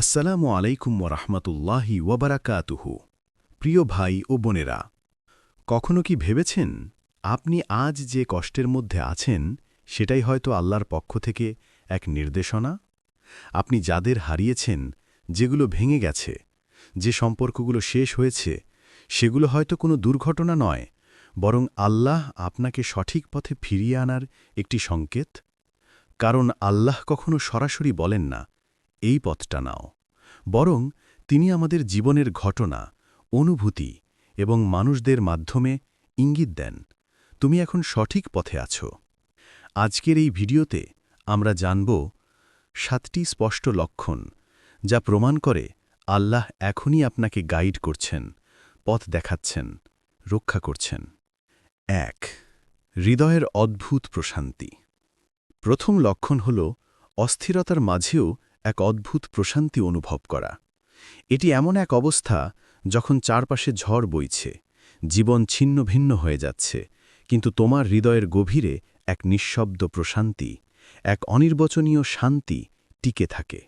আসসালামু আলাইকুম ওরহমতুল্লাহি ওবরাকাতুহু। প্রিয় ভাই ও বোনেরা, কখনো কি ভেবেছেন আপনি আজ যে কষ্টের মধ্যে আছেন, সেটাই হয়তো আল্লাহর পক্ষ থেকে এক নির্দেশনা? আপনি যাদের হারিয়েছেন, যেগুলো ভেঙে গেছে, যে সম্পর্কগুলো শেষ হয়েছে, সেগুলো হয়তো কোনো দুর্ঘটনা নয়, বরং আল্লাহ আপনাকে সঠিক পথে ফিরিয়ে আনার একটি সংকেত? কারণ আল্লাহ কখনো সরাসরি বলেন না এই পথটা নাও। বরং তিনি আমাদের জীবনের ঘটনা, অনুভূতি এবং মানুষদের মাধ্যমে ইঙ্গিত দেন। তুমি এখন সঠিক পথে আছো। আজকের এই ভিডিওতে আমরা জানব সাতটি স্পষ্ট লক্ষণ যা প্রমাণ করে আল্লাহ এখনই আপনাকে গাইড করছেন, পথ দেখাচ্ছেন, রক্ষা করছেন। এক, হৃদয়ের অদ্ভুত প্রশান্তি। প্রথম লক্ষণ হল অস্থিরতার মাঝেও এক অদ্ভুত প্রশান্তি অনুভব করা। এটি এমন এক অবস্থা যখন চারপাশে ঝড় বইছে, জীবন ছিন্ন ভিন্ন হয়ে যাচ্ছে, কিন্তু তোমার হৃদয়ের গভীরে এক নিঃশব্দ প্রশান্তি, এক অনির্বচনীয় শান্তি টিকে থাকে।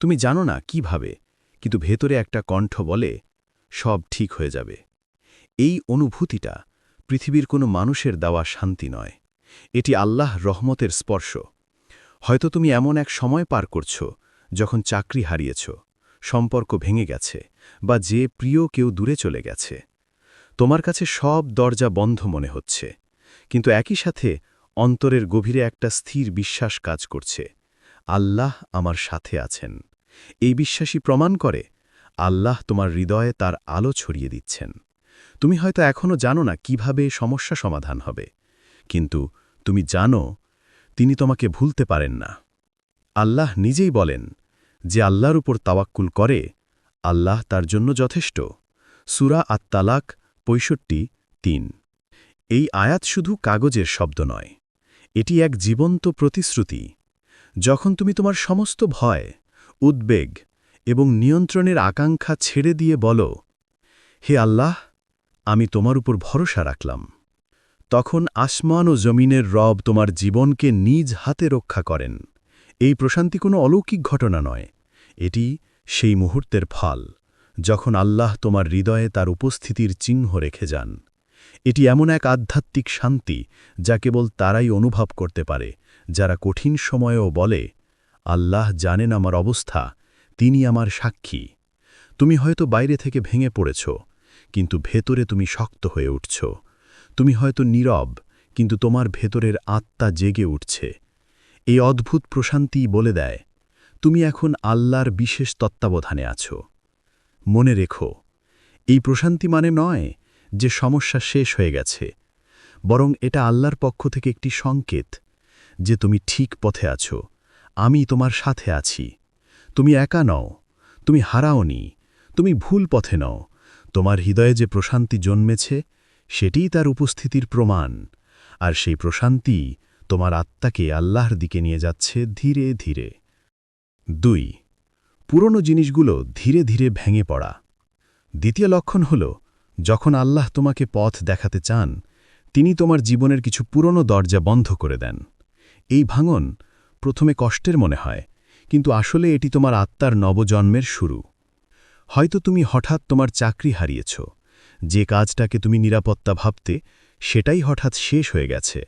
তুমি জানো না কীভাবে, কিন্তু ভেতরে একটা কণ্ঠ বলে, সব ঠিক হয়ে যাবে। এই অনুভূতিটা পৃথিবীর কোনো মানুষের দেওয়া শান্তি নয়। এটি আল্লাহ রহমতের স্পর্শ। হয়তো তুমি এমন এক সময় পার করছ যখন চাকরি হারিয়েছ, সম্পর্ক ভেঙে গেছে বা যে প্রিয় কেউ দূরে চলে গেছে, তোমার কাছে সব দরজা বন্ধ মনে হচ্ছে, কিন্তু একই সাথে অন্তরের গভীরে একটা স্থির বিশ্বাস কাজ করছে, আল্লাহ আমার সাথে আছেন। এই বিশ্বাসী প্রমাণ করে আল্লাহ তোমার হৃদয়ে তার আলো ছড়িয়ে দিচ্ছেন। তুমি হয়তো এখনও জানো না কীভাবে সমস্যা সমাধান হবে, কিন্তু তুমি জানো, তিনি তোমাকে ভুলতে পারেন না। আল্লাহ নিজেই বলেন যে আল্লাহর উপর তাওয়াক্কুল করে, আল্লাহ তার জন্য যথেষ্ট। সুরা আত্মালাক পঁয়ষট্টি তিন। এই আয়াত শুধু কাগজের শব্দ নয়, এটি এক জীবন্ত প্রতিশ্রুতি। যখন তুমি তোমার সমস্ত ভয়, উদ্বেগ এবং নিয়ন্ত্রণের আকাঙ্ক্ষা ছেড়ে দিয়ে বলো, হে আল্লাহ, আমি তোমার উপর ভরসা রাখলাম। তখন আসমান ও জমিনের রব তোমার জীবনকে নিজ হাতে রক্ষা করেন। এই প্রশান্তি কোনো অলৌকিক ঘটনা নয় এটি সেই মুহূর্তের ফল, যখন আল্লাহ তোমার হৃদয়ে তার উপস্থিতির চিহ্ন রেখে যান। এটি এমন এক আধ্যাত্মিক শান্তি, যা কেবল তারাই অনুভব করতে পারে, যারা কঠিন সময়েও বলে, আল্লাহ জানেন আমার অবস্থা, তিনি আমার সাক্ষী। তুমি হয়তো বাইরে থেকে ভেঙে পড়েছ, কিন্তু ভেতরে তুমি শক্ত হয়ে উঠছ। তুমি হয়তো নীরব, কিন্তু তোমার ভেতরের আত্মা জেগে উঠছে। এই অদ্ভুত প্রশান্তি বলে দেয় তুমি এখন আল্লাহর বিশেষ তত্ত্বাবধানে আছো। মনে রেখো, এই প্রশান্তি মানে নয় যে সমস্যা শেষ হয়ে গেছে, বরং এটা আল্লাহর পক্ষ থেকে একটি সংকেত যে তুমি ঠিক পথে আছো, আমি তোমার সাথে আছি। তুমি একা নও, তুমি হারাওনি, তুমি ভুল পথে নও। তোমার হৃদয়ে যে প্রশান্তি জন্মেছে, সেটিই তার উপস্থিতির প্রমাণ, আর সেই প্রশান্তি তোমার আত্মাকে আল্লাহর দিকে নিয়ে যাচ্ছে ধীরে ধীরে। দুই, পুরনো জিনিসগুলো ধীরে ধীরে ভেঙে পড়া। দ্বিতীয় লক্ষণ হল, যখন আল্লাহ তোমাকে পথ দেখাতে চান, তিনি তোমার জীবনের কিছু পুরনো দরজা বন্ধ করে দেন। এই ভাঙন প্রথমে কষ্টের মনে হয়, কিন্তু আসলে এটি তোমার আত্মার নবজন্মের শুরু। হয়তো তুমি হঠাৎ তোমার চাকরি হারিয়েছ, যে কাজটাকে তুমি নিরাপত্তা ভাবতে সেটাই হঠাৎ শেষ হয়ে গেছে,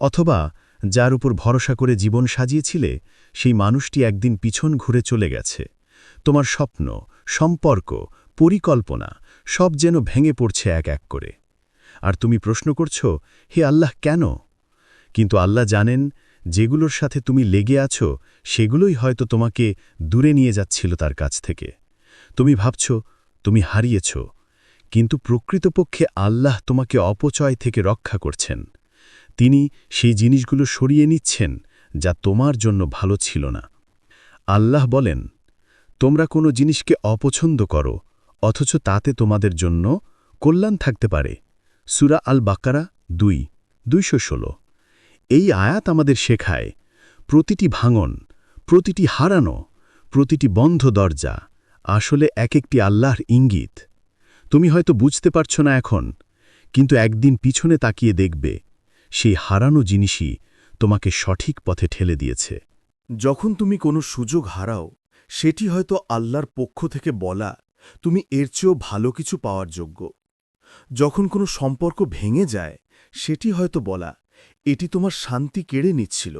অথবা যার উপর ভরসা করে জীবন সাজিয়েছিলে, সেই মানুষটি একদিন পিছন ঘুরে চলে গেছে। তোমার স্বপ্ন, সম্পর্ক, পরিকল্পনা, সব যেন ভেঙে পড়ছে এক এক করে। আর তুমি প্রশ্ন করছ, হে আল্লাহ, কেন? কিন্তু আল্লাহ জানেন, যেগুলোর সাথে তুমি লেগে আছো, সেগুলোই হয়তো তোমাকে দূরে নিয়ে যাচ্ছিল তার কাছ থেকে। তুমি ভাবছ, তুমি হারিয়েছ, কিন্তু প্রকৃতপক্ষে আল্লাহ তোমাকে অপচয় থেকে রক্ষা করছেন। তিনি সেই জিনিসগুলো সরিয়ে নিচ্ছেন যা তোমার জন্য ভালো ছিল না। আল্লাহ বলেন, তোমরা কোনো জিনিসকে অপছন্দ করো, অথচ তাতে তোমাদের জন্য কল্যাণ থাকতে পারে। সুরা আল বাকারা দুই, দুইশো ষোলো। এই আয়াত আমাদের শেখায়, প্রতিটি ভাঙন, প্রতিটি হারানো, প্রতিটি বন্ধ দরজা আসলে এক একটি আল্লাহর ইঙ্গিত। তুমি হয়তো বুঝতে পারছ না এখন, কিন্তু একদিন পিছনে তাকিয়ে দেখবে সেই হারানো জিনিসই তোমাকে সঠিক পথে ঠেলে দিয়েছে। যখন তুমি কোনো সুযোগ হারাও, সেটি হয়তো আল্লাহর পক্ষ থেকে বলা, তুমি এর চেয়েও ভালো কিছু পাওয়ার যোগ্য। যখন কোনো সম্পর্ক ভেঙে যায়, সেটি হয়তো বলা, এটি তোমার শান্তি কেড়ে নিচ্ছিল,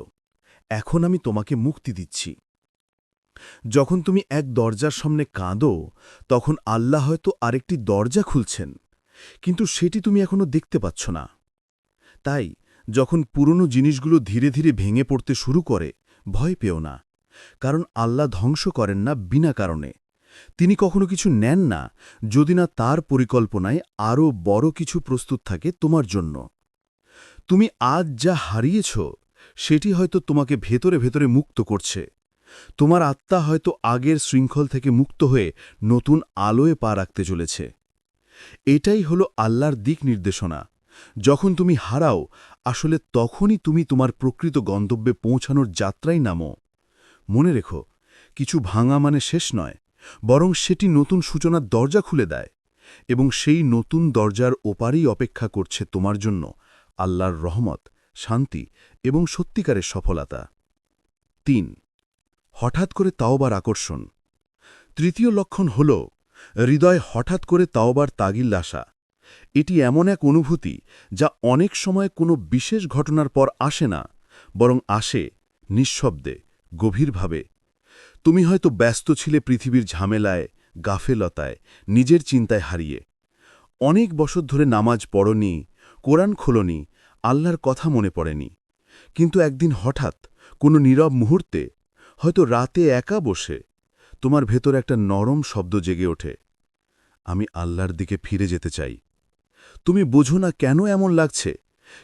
এখন আমি তোমাকে মুক্তি দিচ্ছি। যখন তুমি এক দরজার সামনে কাঁদো, তখন আল্লাহ হয়তো আরেকটি দরজা খুলছেন, কিন্তু সেটি তুমি এখনও দেখতে পাচ্ছ না। তাই যখন পুরনো জিনিসগুলো ধীরে ধীরে ভেঙে পড়তে শুরু করে, ভয় পেও না। কারণ আল্লাহ ধ্বংস করেন না বিনা কারণে। তিনি কখনো কিছু নেন না, যদি না তার পরিকল্পনায় আরও বড় কিছু প্রস্তুত থাকে তোমার জন্য। তুমি আজ যা হারিয়েছ, সেটি হয়তো তোমাকে ভেতরে ভেতরে মুক্ত করছে। তোমার আত্মা হয়তো আগের শৃঙ্খল থেকে মুক্ত হয়ে নতুন আলোয় পা রাখতে চলেছে। এটাই হলো আল্লাহর দিক নির্দেশনা। যখন তুমি হারাও, আসলে তখনই তুমি তোমার প্রকৃত গন্তব্যে পৌঁছানোর যাত্রায় নামো। মনে রেখো, কিছু ভাঙা মানে শেষ নয়, বরং সেটি নতুন সূচনার দরজা খুলে দেয়, এবং সেই নতুন দরজার ওপারেই অপেক্ষা করছে তোমার জন্য আল্লাহর রহমত, শান্তি এবং সত্যিকারের সফলতা। তিন, হঠাৎ করে তাওবার আকর্ষণ। তৃতীয় লক্ষণ হল, হৃদয় হঠাৎ করে তাওবার তাগিল আসা। এটি এমন এক অনুভূতি যা অনেক সময় কোনো বিশেষ ঘটনার পর আসে না, বরং আসে নিঃশব্দে, গভীরভাবে। তুমি হয়তো ব্যস্ত ছিলে পৃথিবীর ঝামেলায়, গাফেলতায়, নিজের চিন্তায় হারিয়ে। অনেক বছর ধরে নামাজ পড়নি, কোরআন খোলনি, আল্লাহর কথা মনে পড়েনি। কিন্তু একদিন হঠাৎ, কোনো নীরব মুহূর্তে, হয়তো রাতে একা বসে, তোমার ভেতর একটা নরম শব্দ জেগে ওঠে। আমি আল্লাহর দিকে ফিরে যেতে চাই। তুমি বোঝো না কেন এমন লাগছে,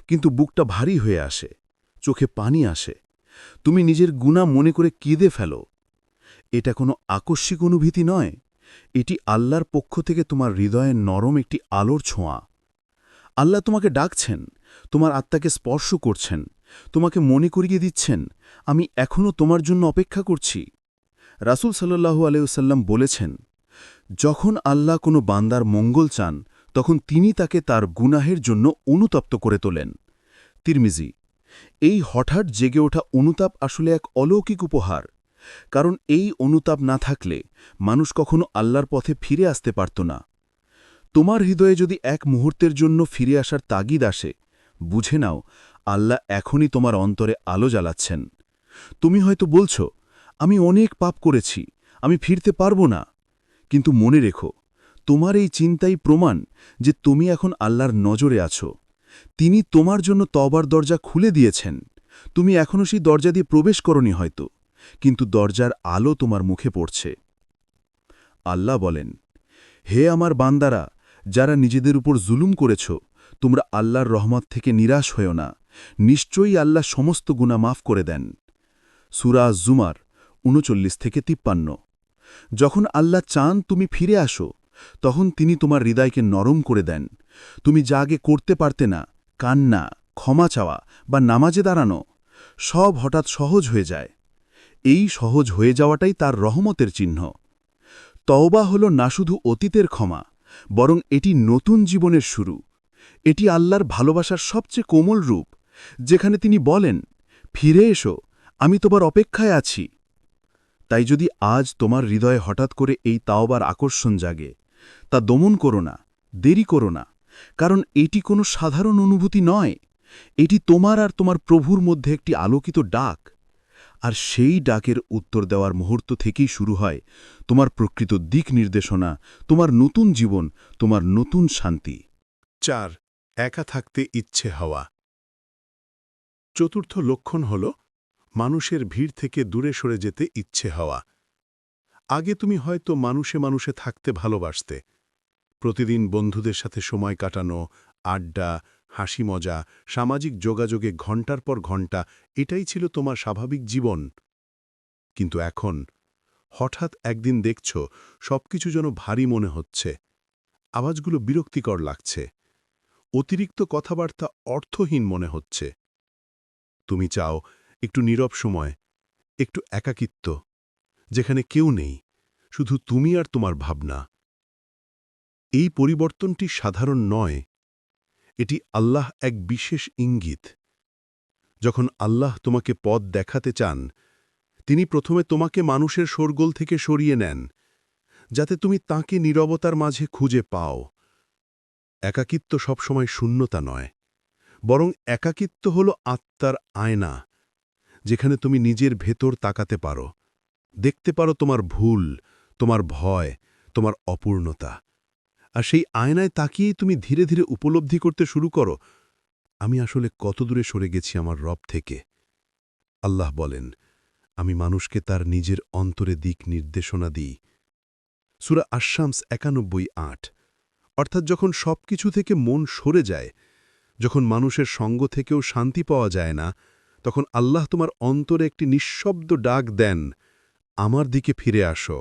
কিন্তু বুকটা ভারী হয়ে আসে, চোখে পানি আসে। তুমি নিজের গুণা মনে করে কেঁদে ফেলো। এটা কোনো আকস্মিক অনুভূতি নয়, এটি আল্লাহর পক্ষ থেকে তোমার হৃদয়ে নরম একটি আলোর ছোঁয়া। আল্লাহ তোমাকে ডাকছেন, তোমার আত্মাকে স্পর্শ করছেন, তোমাকে মনে করিয়ে দিচ্ছেন, আমি এখনও তোমার জন্য অপেক্ষা করছি। রাসুল সাল্লাহু আলাইসাল্লাম বলেছেন, যখন আল্লাহ কোনো বান্দার মঙ্গল চান তখন তিনি তাকে তার গুনাহের জন্য অনুতপ্ত করে তোলেন। তিরমিজি, এই হঠাৎ জেগে ওঠা অনুতাপ আসলে এক অলৌকিক উপহার, কারণ এই অনুতাপ না থাকলে মানুষ কখনো আল্লাহর পথে ফিরে আসতে পারত না। তোমার হৃদয়ে যদি এক মুহূর্তের জন্য ফিরে আসার তাগিদ আসে, বুঝে নাও আল্লাহ এখনই তোমার অন্তরে আলো জ্বালাচ্ছেন। তুমি হয়তো বলছ, আমি অনেক পাপ করেছি, আমি ফিরতে পারব না। কিন্তু মনে রেখো তোমার এই চিন্তাই প্রমাণ যে তুমি এখন আল্লাহর নজরে আছো। তিনি তোমার জন্য তবার দরজা খুলে দিয়েছেন। তুমি এখনও সেই দরজা দিয়ে প্রবেশ করনি হয়তো, কিন্তু দরজার আলো তোমার মুখে পড়ছে। আল্লাহ বলেন, হে আমার বান্দারা, যারা নিজেদের উপর জুলুম করেছ, তোমরা আল্লাহর রহমত থেকে নিরাশ হয়েও না। নিশ্চয়ই আল্লাহ সমস্ত গুণা মাফ করে দেন। সুরা জুমার উনচল্লিশ থেকে তিপ্পান্ন। যখন আল্লাহ চান তুমি ফিরে আসো তখন তিনি তোমার হৃদয়কে নরম করে দেন। তুমি যা আগে করতে পারতে না, কান্না, ক্ষমা চাওয়া বা নামাজে দাঁড়ানো, সব হঠাৎ সহজ হয়ে যায়। এই সহজ হয়ে যাওয়াটাই তার রহমতের চিহ্ন। তওবা হল না শুধু অতীতের ক্ষমা, বরং এটি নতুন জীবনের শুরু। এটি আল্লাহর ভালোবাসার সবচেয়ে কোমল রূপ, যেখানে তিনি বলেন, ফিরে এসো, আমি তোমার অপেক্ষায় আছি। তাই যদি আজ তোমার হৃদয়ে হঠাৎ করে এই তাওবার আকর্ষণ জাগে তা দমন করো না, দেরি করো না, কারণ এটি কোনো সাধারণ অনুভূতি নয়। এটি তোমার আর তোমার প্রভুর মধ্যে একটি আলোকিত ডাক। আর সেই ডাকের উত্তর দেওয়ার মুহূর্ত থেকেই শুরু হয় তোমার প্রকৃত দিক নির্দেশনা, তোমার নতুন জীবন, তোমার নতুন শান্তি। চার, একা থাকতে ইচ্ছে হওয়া। চতুর্থ লক্ষণ হল মানুষের ভিড় থেকে দূরে সরে যেতে ইচ্ছে হওয়া। আগে তুমি হয়তো মানুষে মানুষে থাকতে ভালোবাসতে প্রতিদিন বন্ধুদের সাথে সময় কাটানো, আড্ডা, হাসি মজা, সামাজিক যোগাযোগে ঘণ্টার পর ঘণ্টা, এটাই ছিল তোমার স্বাভাবিক জীবন। কিন্তু এখন, হঠাৎ একদিন দেখছ, সবকিছু যেন ভারী মনে হচ্ছে। আওয়াজগুলো বিরক্তিকর লাগছে। অতিরিক্ত কথাবার্তা অর্থহীন মনে হচ্ছে। তুমি চাও, একটু নীরব সময়, একটু একাকিত্ব, যেখানে কেউ নেই, শুধু তুমি আর তোমার ভাবনা। এই পরিবর্তনটি সাধারণ নয়, এটি আল্লাহ এক বিশেষ ইঙ্গিত। যখন আল্লাহ তোমাকে পথ দেখাতে চান, তিনি প্রথমে তোমাকে মানুষের শোরগোল থেকে সরিয়ে নেন, যাতে তুমি তাকে নীরবতার মাঝে খুঁজে পাও। একাকিত্ব সবসময় শূন্যতা নয়, বরং একাকিত্ব হল আত্মার আয়না, যেখানে তুমি নিজের ভেতর তাকাতে পারো, দেখতে পারো তোমার ভুল, তোমার ভয়, তোমার অপূর্ণতা। আর সেই আয়নায় তাকিয়েই তুমি ধীরে ধীরে উপলব্ধি করতে শুরু করো। আমি আসলে কত দূরে সরে গেছি আমার রব থেকে? আল্লাহ বলেন, আমি মানুষকে তার নিজের অন্তরে দিক নির্দেশনা দিই। সুরা আশামস একানব্বই আট, অর্থাৎ যখন সব কিছু থেকে মন সরে যায়, যখন মানুষের সঙ্গ থেকেও শান্তি পাওয়া যায় না, তখন আল্লাহ তোমার অন্তরে একটি নিঃশব্দ ডাক দেন, আমার দিকে ফিরে আসো।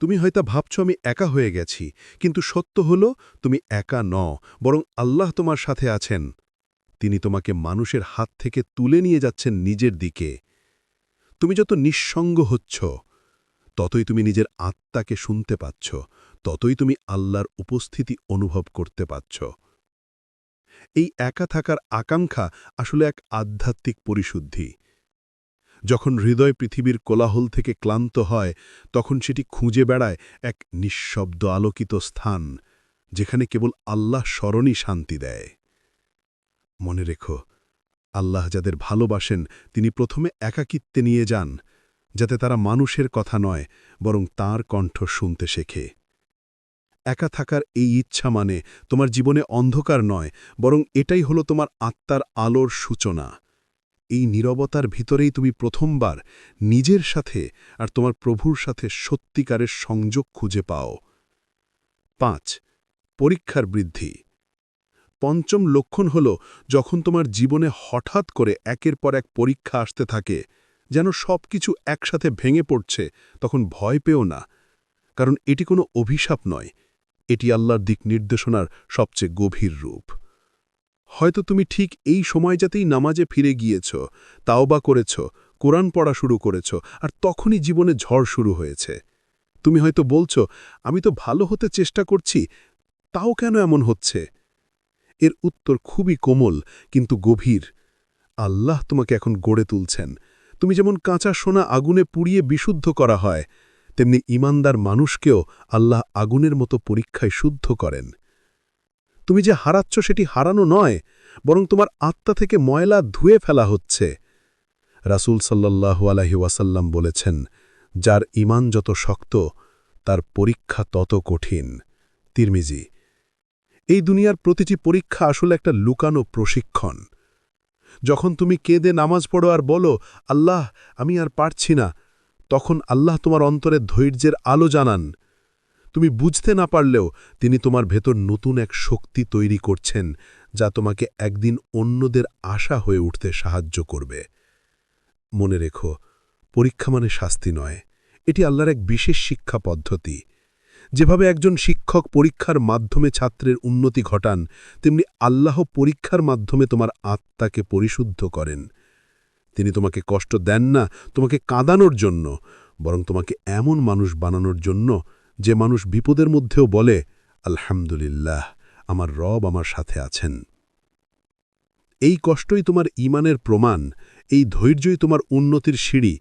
তুমি হয়তো ভাবছ আমি একা হয়ে গেছি, কিন্তু সত্য হল তুমি একা ন বরং আল্লাহ তোমার সাথে আছেন। তিনি তোমাকে মানুষের হাত থেকে তুলে নিয়ে যাচ্ছেন নিজের দিকে। তুমি যত নিঃসঙ্গ হচ্ছ, ততই তুমি নিজের আত্মাকে শুনতে পাচ্ছ, ততই তুমি আল্লাহর উপস্থিতি অনুভব করতে পাচ্ছ। এই একা থাকার আকাঙ্ক্ষা আসলে এক আধ্যাত্মিক পরিশুদ্ধি। যখন হৃদয় পৃথিবীর কোলাহল থেকে ক্লান্ত হয়, তখন সেটি খুঁজে বেড়ায় এক নিঃশব্দ আলোকিত স্থান, যেখানে কেবল আল্লাহ স্মরণই শান্তি দেয়। মনে রেখো, আল্লাহ যাদের ভালোবাসেন, তিনি প্রথমে একাকিত্বে নিয়ে যান, যাতে তারা মানুষের কথা নয়, বরং তার কণ্ঠ শুনতে শেখে। একা থাকার এই ইচ্ছা মানে তোমার জীবনে অন্ধকার নয়, বরং এটাই হলো তোমার আত্মার আলোর সূচনা। এই নীরবতার ভিতরেই তুমি প্রথমবার নিজের সাথে আর তোমার প্রভুর সাথে সত্যিকারের সংযোগ খুঁজে পাও। পাঁচ, পরীক্ষার বৃদ্ধি। পঞ্চম লক্ষণ হল যখন তোমার জীবনে হঠাৎ করে একের পর এক পরীক্ষা আসতে থাকে, যেন সব কিছু একসাথে ভেঙে পড়ছে, তখন ভয় পেও না। কারণ এটি কোনো অভিশাপ নয়, এটি আল্লাহর দিক নির্দেশনার সবচেয়ে গভীর রূপ। হয়তো তুমি ঠিক এই সময়টাতেই নামাজে ফিরে গিয়েছ, তাওবা করেছ, কোরআন পড়া শুরু করেছ, আর তখনই জীবনে ঝড় শুরু হয়েছে। তুমি হয়তো বলছো, আমি তো ভালো হতে চেষ্টা করছি, তাও কেন এমন হচ্ছে? এর উত্তর খুবই কোমল, কিন্তু গভীর। আল্লাহ তোমাকে এখন গড়ে তুলছেন। তুমি যেমন কাঁচা সোনা আগুনে পুড়িয়ে বিশুদ্ধ করা হয়, তেমনি ইমানদার মানুষকেও আল্লাহ আগুনের মতো পরীক্ষায় শুদ্ধ করেন। তুমি যে হারাচ্ছ সেটি হারানো নয়, বরং তোমার আত্মা থেকে ময়লা ধুয়ে ফেলা হচ্ছে। রাসূল সাল্লাল্লাহু আলাইহি ওয়াসাল্লাম বলেছেন, যার ইমান যত শক্ত, তার পরীক্ষা তত কঠিন। তিরমিজি, এই দুনিয়ার প্রতিটি পরীক্ষা আসলে একটা লুকানো প্রশিক্ষণ। যখন তুমি কেঁদে নামাজ পড়ো আর বলো, আল্লাহ, আমি আর পারছি না তখন আল্লাহ তোমার অন্তরে ধৈর্যের আলো জানান তুমি বুঝতে না পারলেও তিনি তোমার ভেতর নতুন এক শক্তি তৈরি করছেন, যা তোমাকে একদিন অন্যদের আশা হয়ে উঠতে সাহায্য করবে। মনে রেখো, পরীক্ষা মানে শাস্তি নয়, এটি আল্লাহর এক বিশেষ শিক্ষা পদ্ধতি। যেভাবে একজন শিক্ষক পরীক্ষার মাধ্যমে ছাত্রের উন্নতি ঘটান, তেমনি আল্লাহ পরীক্ষার মাধ্যমে তোমার আত্মাকে পরিশুদ্ধ করেন। তিনি তোমাকে কষ্ট দেন না, তোমাকে কাঁদানোর জন্য, বরং তোমাকে এমন মানুষ বানানোর জন্য যে মানুষ বিপদের মধ্যেও বলে, আলহামদুলিল্লাহ, আমার রব আমার সাথে আছেন। এই কষ্টই তোমার ইমানের প্রমাণ, এই ধৈর্যই তোমার উন্নতির সিঁড়ি,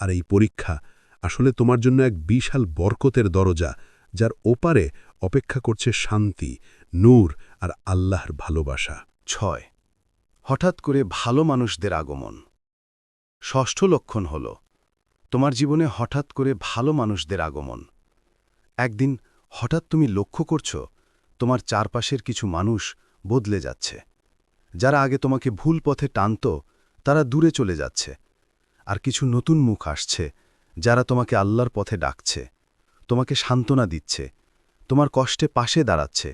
আর এই পরীক্ষা আসলে তোমার জন্য এক বিশাল বরকতের দরজা, যার ওপারে অপেক্ষা করছে শান্তি, নূর আর আল্লাহর ভালোবাসা। ছয়। হঠাৎ করে ভালো মানুষদের আগমন। ষষ্ঠ লক্ষণ হল, তোমার জীবনে হঠাৎ করে ভালো মানুষদের আগমন। একদিন হঠাৎ তুমি লক্ষ্য করছ, তোমার চারপাশের কিছু মানুষ বদলে যাচ্ছে। যারা আগে তোমাকে ভুল পথে টানত, তারা দূরে চলে যাচ্ছে। আর কিছু নতুন মুখ আসছে, যারা তোমাকে আল্লাহর পথে ডাকছে, তোমাকে সান্ত্বনা দিচ্ছে, তোমার কষ্টে পাশে দাঁড়াচ্ছে।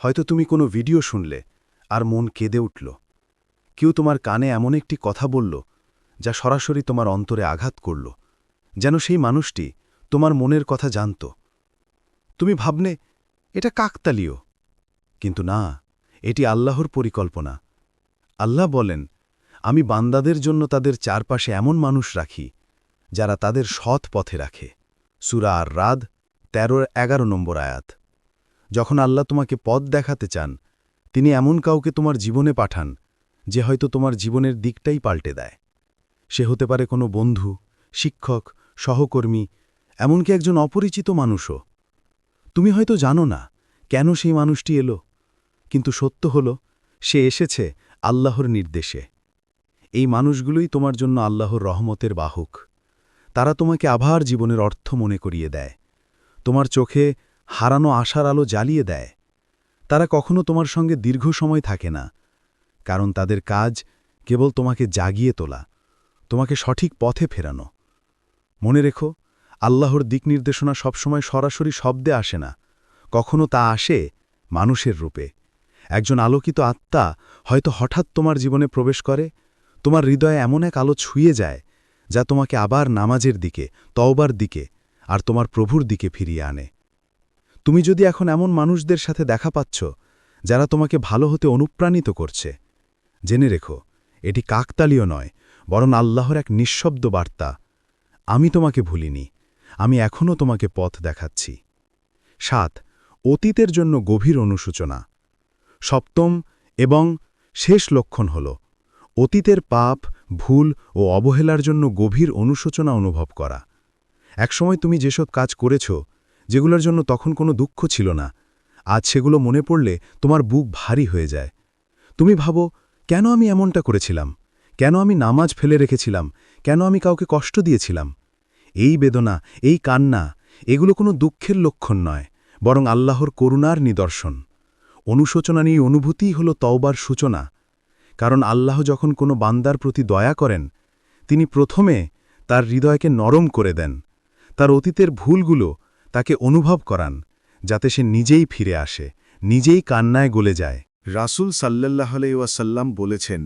হয়তো তুমি কোনো ভিডিও শুনলে, আর মন কেঁদে উঠল। কেউ তোমার কানে এমন একটি কথা বলল, যা সরাসরি তোমার অন্তরে আঘাত করল, যেন সেই মানুষটি তোমার মনের কথা জানত। তুমি ভাবনে, এটা কাকতালীয়। কিন্তু না, এটি আল্লাহর পরিকল্পনা। আল্লাহ বলেন, আমি বান্দাদের জন্য তাদের চারপাশে এমন মানুষ রাখি, যারা তাদের সৎ পথে রাখে। সুরা আর রাদ তেরোর এগারো নম্বর আয়াত। যখন আল্লাহ তোমাকে পথ দেখাতে চান, তিনি এমন কাউকে তোমার জীবনে পাঠান, যে হয়তো তোমার জীবনের দিকটাই পাল্টে দেয়। সে হতে পারে কোনো বন্ধু, শিক্ষক, সহকর্মী এমনকি একজন অপরিচিত মানুষও। তুমি হয়তো জানো না কেন সেই মানুষটি এলো, কিন্তু সত্য হল, সে এসেছে আল্লাহর নির্দেশে। এই মানুষগুলোই তোমার জন্য আল্লাহর রহমতের বাহক। তারা তোমাকে আবার জীবনের অর্থ মনে করিয়ে দেয়। তোমার চোখে হারানো আশার আলো জ্বালিয়ে দেয়। তারা কখনো তোমার সঙ্গে দীর্ঘ সময় থাকে না, কারণ তাদের কাজ কেবল তোমাকে জাগিয়ে তোলা, তোমাকে সঠিক পথে ফেরানো। মনে রেখো আল্লাহর দিক নির্দেশনা সবসময় সরাসরি শব্দে আসে না, কখনো তা আসে মানুষের রূপে। একজন আলোকিত আত্মা হয়তো হঠাৎ তোমার জীবনে প্রবেশ করে, তোমার হৃদয়ে এমন এক আলো ছুঁয়ে যায় যা তোমাকে আবার নামাজের দিকে, তওবার দিকে আর তোমার প্রভুর দিকে ফিরিয়ে আনে। তুমি যদি এখন এমন মানুষদের সাথে দেখা পাচ্ছ যারা তোমাকে ভালো হতে অনুপ্রাণিত করছে, জেনে রেখো, এটি কাকতালীয় নয়, বরং আল্লাহর এক নিঃশব্দ বার্তা, আমি তোমাকে ভুলিনি আমি এখনও তোমাকে পথ দেখাচ্ছি। সাত, অতীতের জন্য গভীর অনুসূচনা সপ্তম এবং শেষ লক্ষণ হল, অতীতের পাপ, ভুল ও অবহেলার জন্য গভীর অনুশোচনা অনুভব করা। একসময় তুমি যেসব কাজ করেছ, যেগুলোর জন্য তখন কোনো দুঃখ ছিল না, আজ সেগুলো মনে পড়লে তোমার বুক ভারী হয়ে যায়। তুমি ভাবো, কেন আমি এমনটা করেছিলাম? কেন আমি নামাজ ফেলে রেখেছিলাম? কেন আমি কাউকে কষ্ট দিয়েছিলাম? এই বেদনা, এই কান্না, এগুলো কোনো দুঃখের লক্ষণ নয়, বরং আল্লাহর করুণার নিদর্শন। অনুশোচনা নিয়ে অনুভূতিই হল তওবার সূচনা, কারণ আল্লাহ যখন কোনো বান্দার প্রতি দয়া করেন, তিনি প্রথমে তার হৃদয়কে নরম করে দেন, তার অতীতের ভুলগুলো তাকে অনুভব করান, যাতে সে নিজেই ফিরে আসে, নিজেই কান্নায় গলে যায়। রাসুল সাল্লাহ ওয়াসাল্লাম বলেছেন,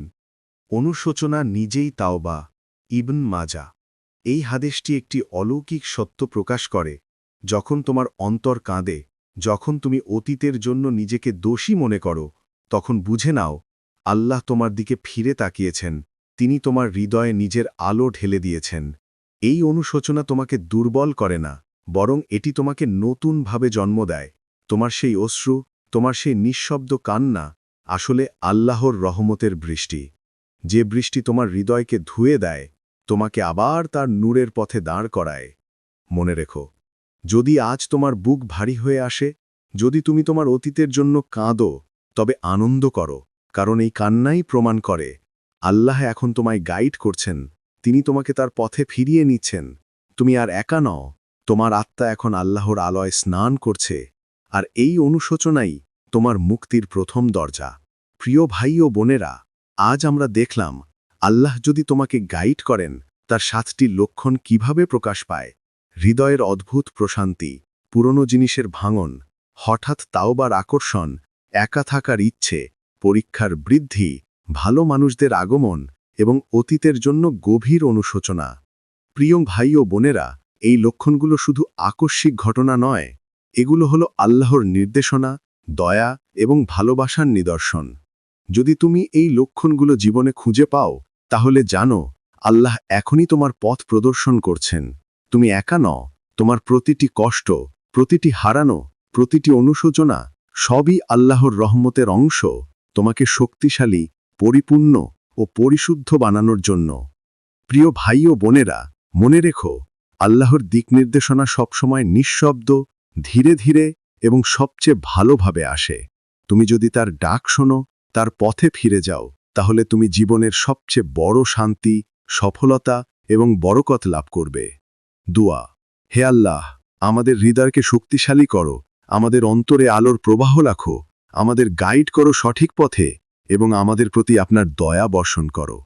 অনুশোচনা নিজেই তাওবা, ইবন মাজা। এই হাদেশটি একটি অলৌকিক সত্য প্রকাশ করে, যখন তোমার অন্তর কাঁদে, যখন তুমি অতীতের জন্য নিজেকে দোষী মনে করো, তখন বুঝে নাও, আল্লাহ তোমার দিকে ফিরে তাকিয়েছেন, তিনি তোমার হৃদয়ে নিজের আলো ঢেলে দিয়েছেন। এই অনুশোচনা তোমাকে দুর্বল করে না, বরং এটি তোমাকে নতুনভাবে জন্ম দেয়। তোমার সেই অশ্রু, তোমার সেই নিঃশব্দ কান্না, আসলে আল্লাহর রহমতের বৃষ্টি। যে বৃষ্টি তোমার হৃদয়কে ধুয়ে দেয় তোমাকে আবার তার নূরের পথে দাঁড় করায়। মনে রেখো, যদি আজ তোমার বুক ভারী হয়ে আসে, যদি তুমি তোমার অতীতের জন্য কাঁদো, তবে আনন্দ করো, কারণ এই কান্নাই প্রমাণ করে। আল্লাহ এখন তোমায় গাইড করছেন, তিনি তোমাকে তার পথে ফিরিয়ে নিচ্ছেন। তুমি আর একা নও, তোমার আত্মা এখন আল্লাহর আলয় স্নান করছে, আর এই অনুশোচনাই তোমার মুক্তির প্রথম দরজা। প্রিয় ভাই ও বোনেরা, আজ আমরা দেখলাম আল্লাহ যদি তোমাকে গাইড করেন, তার সাতটি লক্ষণ কীভাবে প্রকাশ পায়? হৃদয়ের অদ্ভুত প্রশান্তি, পুরনো জিনিসের ভাঙন, হঠাৎ তাওবার আকর্ষণ, একা থাকার ইচ্ছে, পরীক্ষার বৃদ্ধি, ভালো মানুষদের আগমন এবং অতীতের জন্য গভীর অনুশোচনা। প্রিয় ভাই ও বোনেরা, এই লক্ষণগুলো শুধু আকস্মিক ঘটনা নয়, এগুলো হলো আল্লাহর নির্দেশনা, দয়া এবং ভালোবাসার নিদর্শন। যদি তুমি এই লক্ষণগুলো জীবনে খুঁজে পাও তাহলে জানো, আল্লাহ এখনই তোমার পথ প্রদর্শন করছেন। তুমি একা ন তোমার প্রতিটি কষ্ট, প্রতিটি হারানো, প্রতিটি অনুশোচনা, সবই আল্লাহর রহমতের অংশ, তোমাকে শক্তিশালী, পরিপূর্ণ ও পরিশুদ্ধ বানানোর জন্য। প্রিয় ভাই ও বোনেরা, মনে রেখো, আল্লাহর দিক নির্দেশনা সবসময় নিঃশব্দ, ধীরে ধীরে এবং সবচেয়ে ভালোভাবে আসে। তুমি যদি তার ডাক শোনো, তার পথে ফিরে যাও। তাহলে তুমি জীবনের সবচেয়ে বড় শান্তি, সফলতা এবং বরকত লাভ করবে। দুয়া, হে আল্লাহ, আমাদের হৃদয়কে শক্তিশালী করো, আমাদের অন্তরে আলোর প্রবাহ রাখো, আমাদের গাইড করো সঠিক পথে এবং আমাদের প্রতি আপনার দয়া বর্ষণ করো।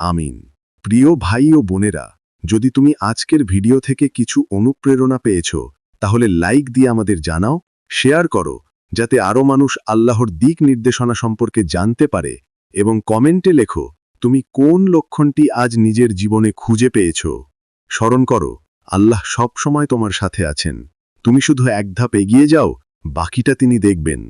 আমিন। প্রিয় ভাই ও বোনেরা, যদি তুমি আজকের ভিডিও থেকে কিছু অনুপ্রেরণা পেয়েছ, তাহলে লাইক দিয়ে আমাদের জানাও, শেয়ার করো, যাতে আরও মানুষ আল্লাহর দিক নির্দেশনা সম্পর্কে জানতে পারে এবং কমেন্টে লেখো, তুমি কোন লক্ষণটি আজ নিজের জীবনে খুঁজে পেয়েছ? স্মরণ করো, আল্লাহ সব সময় তোমার সাথে আছেন। তুমি শুধু এক ধাপ এগিয়ে যাও, বাকিটা তিনি দেখবেন।